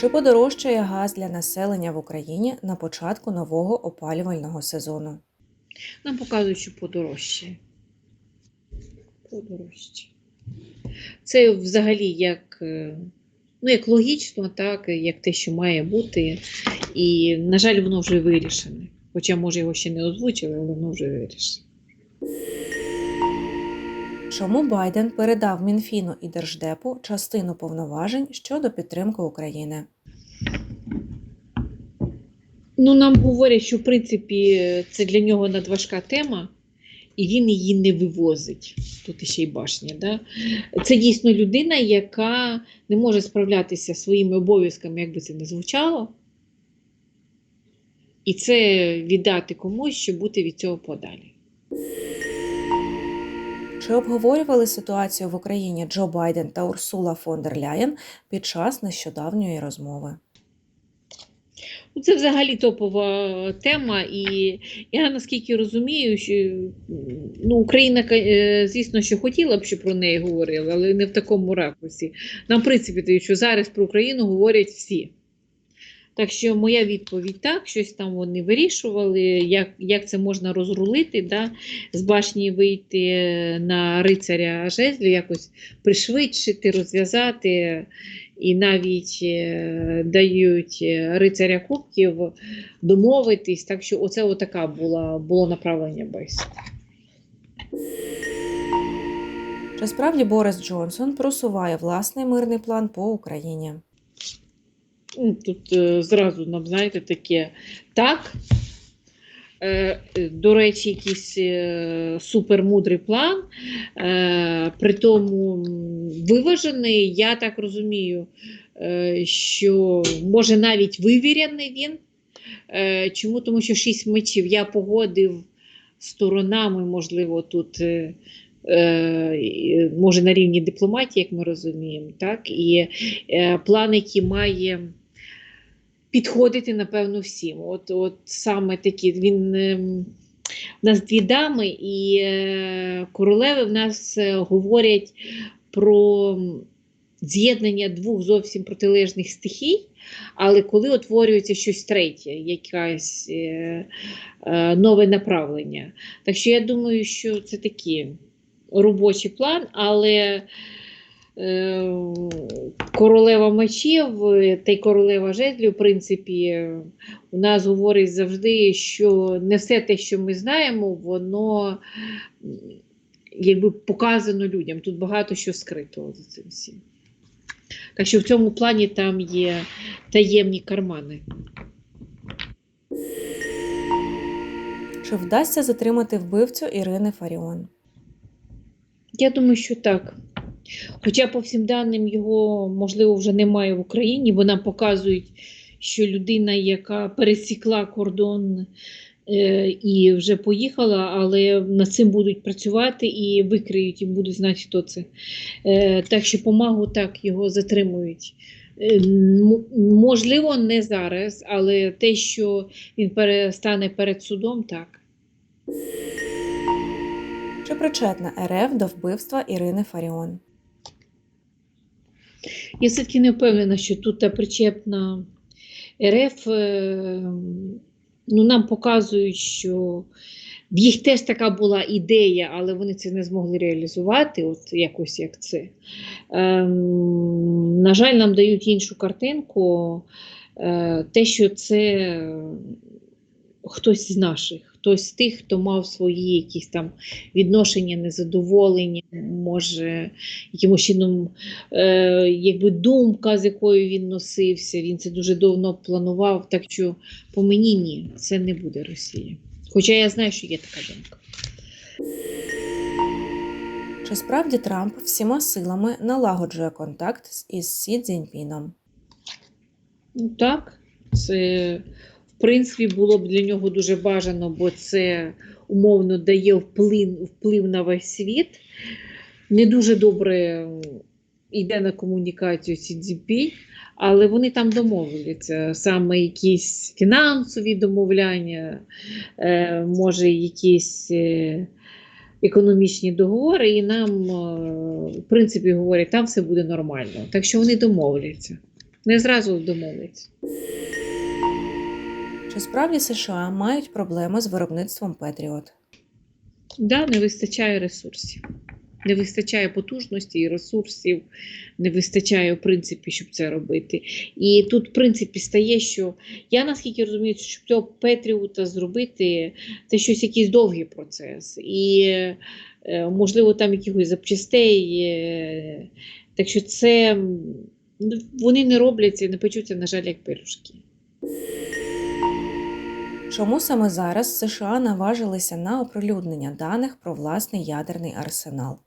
Чи подорожчає газ для населення в Україні на початку нового опалювального сезону? Нам показують, що подорожче. Подорожче. Це взагалі як, е, ну, як логічно, так, як те, що має бути. І, на жаль, воно вже вирішене. Хоча, може, його ще не озвучили, але воно вже вирішено. Чому Байден передав Мінфіну і Держдепу частину повноважень щодо підтримки України? Ну, нам говорять, що в принципі це для нього надважка тема, і він її не вивозить. Тут ще й башня. Да? Це дійсно людина, яка не може справлятися своїми обов'язками, як би це не звучало. І це віддати комусь, щоб бути від цього подалі. Чи обговорювали ситуацію в Україні Джо Байден та Урсула фон дер Ляєн під час нещодавньої розмови? Ну, Це взагалі топова тема, і я наскільки розумію, що ну, Україна, е, звісно, що хотіла б, щоб про неї говорили, але не в такому ракурсі. Нам, в принципі, що зараз про Україну говорять всі. Так що моя відповідь так, щось там вони вирішували, як, як це можна розрулити, да? з башні вийти на рицаря жезлю, якось пришвидшити, розв'язати. І навіть е, дають е, рицаря кубків домовитись. Так що оце отака була, було направлення бесіди. Чи справді Борис Джонсон просуває власний мирний план по Україні? Ну, Тут е, зразу нам, знаєте, таке так. Е, До речі, якийсь е, супермудрий план, при тому виважений, я так розумію, що може навіть вивірений він. Чому? Тому що шість мечів я погодив сторонами, можливо, тут. Може на рівні дипломатії, як ми розуміємо, так? і план, який має підходити, напевно, всім. От, от саме такі, він ем, у нас дві дами, і е, королеви в нас е, говорять про з'єднання двох зовсім протилежних стихій, але коли утворюється щось третє, якесь е, нове направлення. Так що я думаю, що це такий робочий план, але королева мечів е, та й королева жезлів, в принципі, е, у нас говорить завжди, що не все те, що ми знаємо, воно якби показано людям. Тут багато що скритого за цим всім. Так що в цьому плані там є таємні кармани. Чи вдасться затримати вбивцю Ірини Фаріон? Я думаю, що так. Хоча, по всім даним, його, можливо, вже немає в Україні, бо нам показують, що людина, яка пересікла кордон е, і вже поїхала, але над цим будуть працювати і викриють, і будуть знати, хто це. Е, так що помагу так його затримують. Е, можливо, не зараз, але те, що він перестане перед судом, так. Чи причетна РФ до вбивства Ірини Фаріон? Я все-таки не впевнена, що тут причепна РФ. е, Ну, нам показують, що в їх теж така була ідея, але вони це не змогли реалізувати, от якось як це. Ем, на жаль, нам дають іншу картинку, е, те, що це е, хтось з наших, хтось з тих, хто мав свої якісь там відношення, незадоволення, може, якимось чином е, якби думка, з якою він носився, він це дуже давно планував. Так що по мені ні, це не буде Росія. Хоча я знаю, що є така думка. Чи справді Трамп всіма силами налагоджує контакт із Сі Цзіньпіном? Ну так, це принципі було б для нього дуже бажано, бо це умовно дає вплив, вплив на весь світ. Не дуже добре йде на комунікацію Цзіньпінь, але вони там домовляться. Саме якісь фінансові домовляння, е, може, якісь. Е, Економічні договори, і нам, е, в принципі, говорять, там все буде нормально. Так що вони домовляться. Не зразу домовляться. Чи справді США мають проблеми з виробництвом Петріот? Да, не вистачає ресурсів. Не вистачає потужності і ресурсів, не вистачає, в принципі, щоб це робити. І тут, в принципі, стає, що я наскільки розумію, щоб цього Петріута зробити, це щось якийсь довгий процес. І, е, можливо, там якихось запчастей. Так що це ну, вони не робляться і не печуться, на жаль, як пирожки. Чому саме зараз США наважилися на оприлюднення даних про власний ядерний арсенал?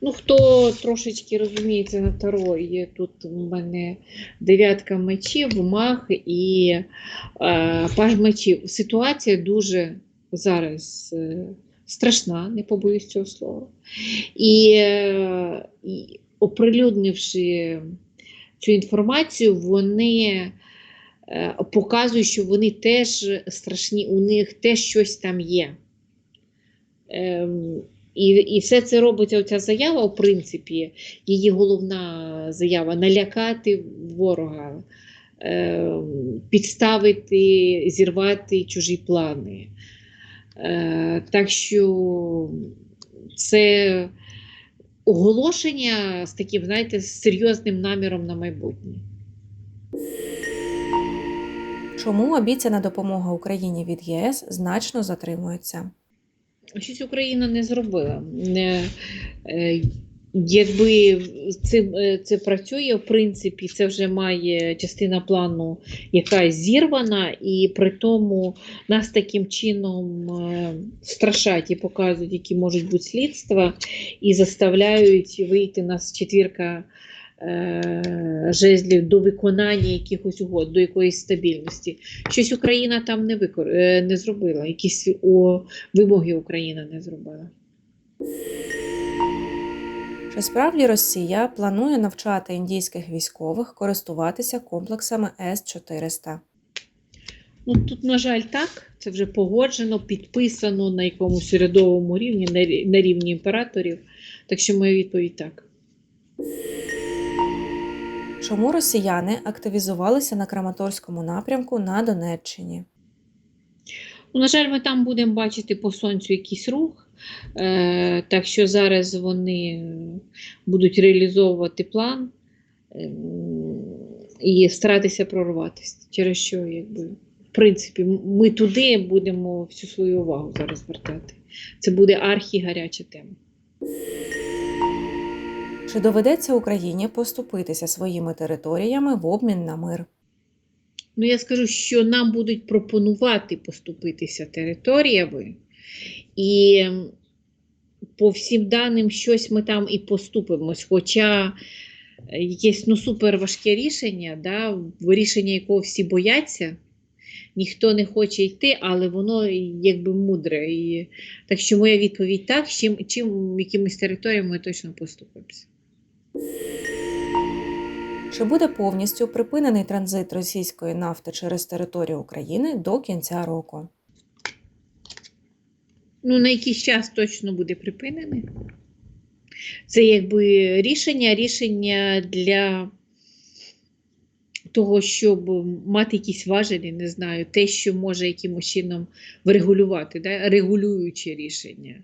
Ну, хто трошечки розуміється на таро, є тут у мене дев'ятка мечів, мах і е, паж мечів. Ситуація дуже зараз е, страшна, не побоюсь цього слова. І, е, і оприлюднивши цю інформацію, вони е, показують, що вони теж страшні, у них теж щось там є. Ем, і, і все це робиться, оця заява, в принципі, її головна заява налякати ворога, е, підставити, зірвати чужі плани. Е, так що це оголошення з таким, знаєте, серйозним наміром на майбутнє. Чому обіцяна допомога Україні від ЄС значно затримується? Щось Україна не зробила. Е, якби це, це працює, в принципі, це вже має частина плану, яка зірвана, і при тому нас таким чином е, страшать і показують, які можуть бути слідства, і заставляють вийти нас четвірка е, жезлів до виконання якихось угод, до якоїсь стабільності. Щось Україна там не, викор... е, не зробила, якісь о, вимоги Україна не зробила. Чи справді Росія планує навчати індійських військових користуватися комплексами С-400? Ну, тут, на жаль, так. Це вже погоджено, підписано на якомусь урядовому рівні, на рівні імператорів. Так що моя відповідь так. Чому росіяни активізувалися на Краматорському напрямку на Донеччині? На жаль, ми там будемо бачити по сонцю якийсь рух. Е, так що зараз вони будуть реалізовувати план е, і старатися прорватися. Через що, якби, в принципі, ми туди будемо всю свою увагу зараз звертати. Це буде архі-гаряча тема. Чи доведеться Україні поступитися своїми територіями в обмін на мир? Ну, я скажу, що нам будуть пропонувати поступитися територіями, і по всім даним щось ми там і поступимось. Хоча е, якесь ну, супер важке рішення, да, рішення якого всі бояться, ніхто не хоче йти, але воно якби мудре. І, так що моя відповідь так, чим, чим якимись територіями ми точно поступимося. Чи буде повністю припинений транзит російської нафти через територію України до кінця року? ну, на якийсь час точно буде припинений. Це якби рішення, рішення для того, щоб мати якісь важелі, не знаю, те, що може якимось чином врегулювати, да? регулююче рішення.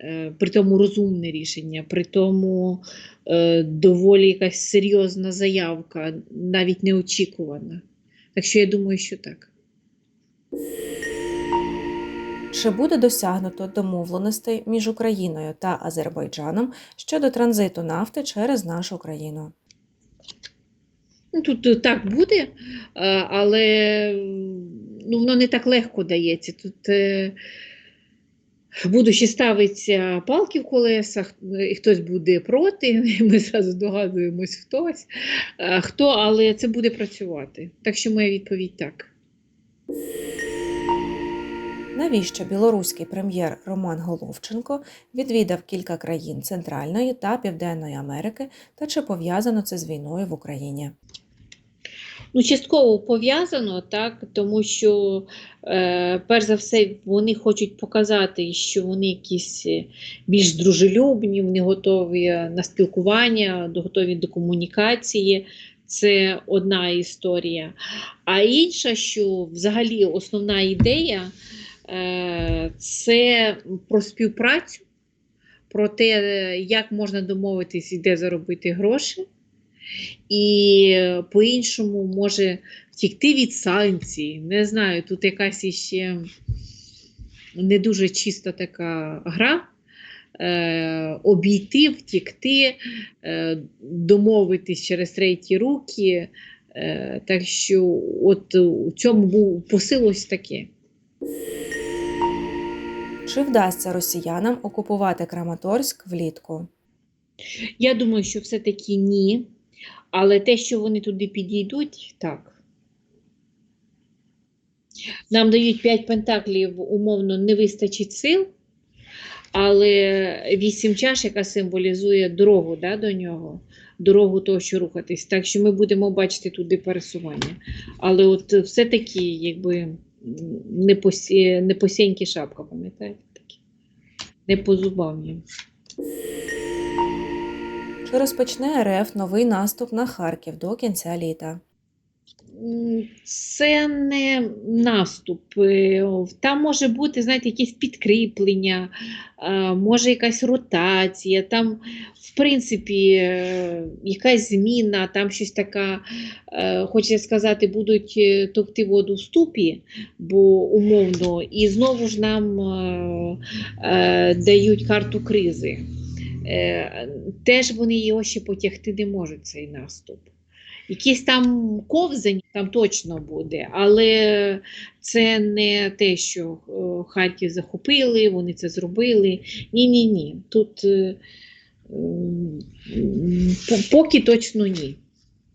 Е, При тому розумне рішення, при тому е, доволі якась серйозна заявка, навіть неочікувана. Так що я думаю, що так. Чи буде досягнуто домовленостей між Україною та Азербайджаном щодо транзиту нафти через нашу країну? Ну, тут е, так буде, але ну, воно не так легко дається. Тут е, ще ставиться палки в колесах, е, і хтось буде проти, ми зразу здогадуємось хтось, е, хто, але це буде працювати. Так що моя відповідь так. Навіщо білоруський прем'єр Роман Головченко відвідав кілька країн Центральної та Південної Америки та чи пов'язано це з війною в Україні? Ну, частково пов'язано, так, тому що, е, перш за все, вони хочуть показати, що вони якісь е, більш дружелюбні, вони готові на спілкування, готові до комунікації. Це одна історія. А інша, що взагалі основна ідея е, це про співпрацю, про те, як можна домовитись і де заробити гроші. І по-іншому може втікти від санкцій. Не знаю, тут якась іще не дуже чиста така гра. Е, обійти, втікти, е, домовитись через треті руки. Е, так що от у цьому був посил ось таке. Чи вдасться росіянам окупувати Краматорськ влітку? Я думаю, що все-таки ні. Але те, що вони туди підійдуть, так. Нам дають 5 пентаклів, умовно, не вистачить сил, але 8 чаш, яка символізує дорогу да, до нього, дорогу того, що рухатись. Так що ми будемо бачити туди пересування. Але от все-таки, якби не, посі... не посіньки шапка, пам'ятаєте? Не по зубам їм. Чи розпочне РФ новий наступ на Харків до кінця літа? Це не наступ. Е, Там може бути, знаєте, якесь підкріплення, може якась ротація, там, в принципі, е, якась зміна, там щось така, е, хочеться сказати, будуть товкти воду в ступі, бо умовно, і знову ж нам дають карту кризи. Е, Теж вони його ще потягти не можуть, цей наступ. Якісь там ковзань там точно буде, але це не те, що е, Харків захопили, вони це зробили. Ні-ні ні. Тут е, поки точно ні.